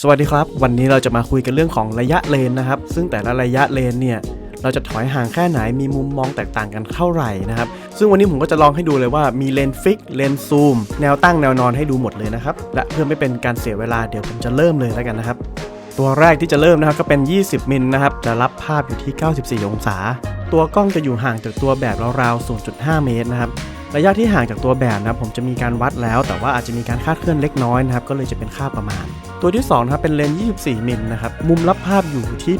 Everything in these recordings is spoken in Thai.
สวัสดีครับ วันนี้เราจะมาคุยกันเรื่องของระยะเลนนะครับ ซึ่งแต่ละระยะเลนเนี่ยเราจะถอยห่างแค่ไหนมีมุมมองแตกต่างกันเท่าไหร่นะครับ ซึ่งวันนี้ผมก็จะลองให้ดูเลยว่ามีเลนฟิกเลนซูม แนวตั้งแนวนอนให้ดูหมดเลยนะครับ และเพื่อไม่เป็นการเสียเวลาเดี๋ยวผมจะเริ่มเลยแล้วกันนะครับ ตัวแรกที่จะเริ่มนะครับก็เป็น 20 มิลนะครับจะรับภาพอยู่ที่ 94 องศา ตัวกล้องจะอยู่ห่างจากตัวแบบราวๆ 0.5 เมตรนะครับ ระยะที่ห่างจากตัวแบบนะครับผมจะมีการวัดแล้ว แต่ว่าอาจจะมีการคาดเคลื่อนเล็กน้อยนะครับก็เลยจะเป็นค่าประมาณ ตัวที่2นะครับเป็นเลนส์24 มิลนะครับมุมรับภาพอยู่ที่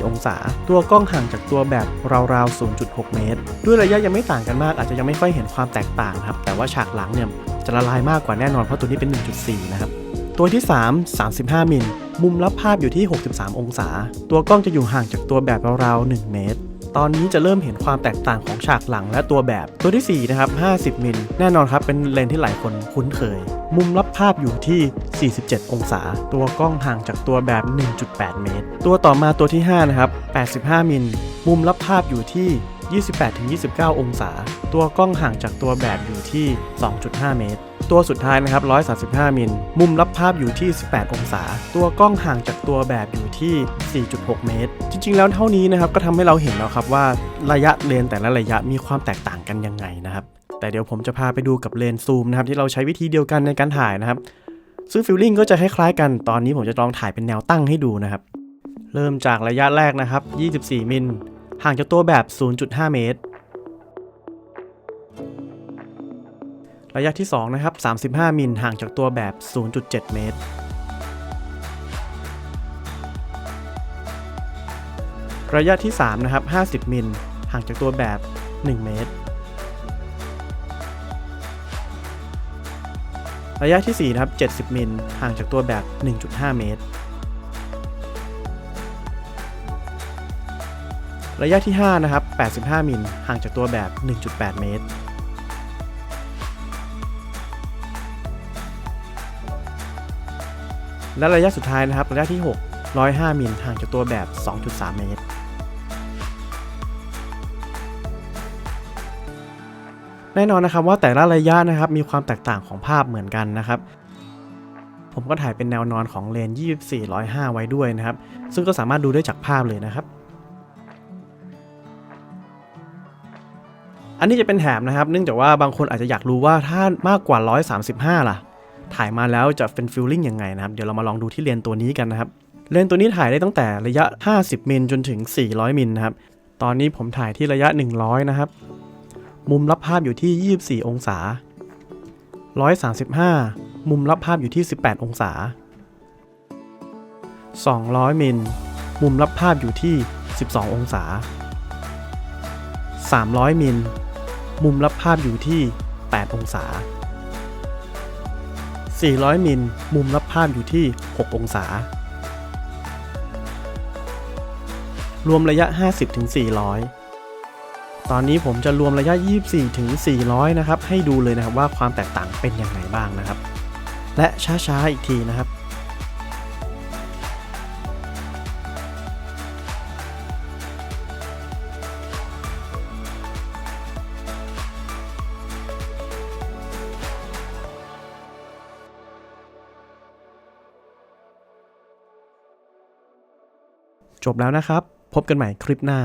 84 องศา ตัวกล้องห่างจากตัวแบบราวๆ 0.6 เมตร ด้วยระยะยังไม่ต่างกันมาก อาจจะยังไม่ค่อยเห็นความแตกต่างครับแต่ว่าฉากหลังเนี่ยจะละลายมากกว่าแน่นอนเพราะตัวนี้เป็น 1.4 นะครับตัวที่ 3 35 มิล มุมรับภาพอยู่ที่ 63 องศา ตัวกล้องจะอยู่ห่างจากตัวแบบราวๆ 1 เมตร ตอนนี้จะเริ่มเห็นความแตกต่างของฉากหลังและตัวแบบตัวทีสี่ 4 นะครับ 50 มิลแน่นอนครับ เป็นเลนที่หลายคนคุ้นเคย มุมรับภาพอยู่ที่ 47 องศา ตัวกล้องห่างจากตัวแบบ 1.8 เมตร ตัวต่อมาตัวที่ 5 นะครับ 85 มิลมุมรับภาพอยู่ที่ 28-29 องศา ตัวกล้องห่างจากตัวแบบอยู่ที่ 2.5 เมตร ตัวสุดท้ายนะครับ 135 มิล มุมรับภาพอยู่ที่ 18 องศา ตัวกล้องห่างจากตัวแบบอยู่ที่ 4.6 เมตร จริง ๆ แล้วเท่านี้นะครับก็ทำให้เราเห็นแล้วครับว่าระยะเลนแต่ละระยะมีความแตกต่างกันยังไงนะครับ แต่เดี๋ยวผมจะพาไปดูกับเลนซูมนะครับที่เราใช้วิธีเดียวกันในการถ่ายนะครับซึ่งฟิลลิ่งก็จะคล้ายๆกัน ตอนนี้ผมจะลองถ่ายเป็นแนวตั้งให้ดูนะครับ เริ่มจากระยะแรกนะครับ 24 มิล ห่างจากตัวแบบ 0.5 เมตร ระยะที่ 2 นะครับ 35 มิลห่างจากตัวแบบ 0.7 เมตร ระยะที่ 3 นะครับ 50 มิลห่างจากตัวแบบ 1 เมตร ระยะที่ 4 นะครับ 70 มิลห่างจากตัวแบบ 1.5 เมตร ระยะที่ 5 นะครับ 85 มิล ห่างจากตัวแบบ 1.8 เมตร และระยะสุดท้ายนะครับ ระยะที่ 6 105 มิล ห่างจากตัวแบบ 2.3 เมตร แน่นอนนะครับว่าแต่ละระยะนะครับมีความแตกต่างของภาพเหมือนกันนะครับผมก็ถ่ายเป็นแนวนอนของเลนส์24 105 ไว้ด้วยนะครับ ซึ่งก็สามารถดูได้จากภาพเลยนะครับ อันนี้จะเป็นแถมนะครับ เนื่องจากว่าบางคนอาจจะอยากรู้ว่าถ้ามากกว่า 135 ล่ะ ถ่ายมาแล้วจะเป็นฟิลลิ่งยังไงนะครับ เดี๋ยวเรามาลองดูที่เลนตัวนี้กันนะครับ เลนตัวนี้ถ่ายได้ตั้งแต่ระยะ 50 มิลจนถึง 400 มิลนะครับ ตอนนี้ผมถ่ายที่ระยะ 100 นะครับ มุมรับภาพอยู่ที่ 24 องศา 135 มุมรับภาพอยู่ที่ 18 องศา 200 มิล มุมรับภาพอยู่ที่ 12 องศา 300 มิล มุมรับภาพอยู่ที่ 8 องศา 400 มิล มุมรับภาพอยู่ที่ 6 องศา รวมระยะ 50ถึง400ตอนนี้ผมจะรวมระยะ 24ถึง400 นะครับ ให้ดูเลยนะครับว่าความแตกต่างเป็นยังไงบ้างนะครับ และช้าๆ อีกทีนะครับ จบแล้วนะครับ พบกันใหม่คลิปหน้า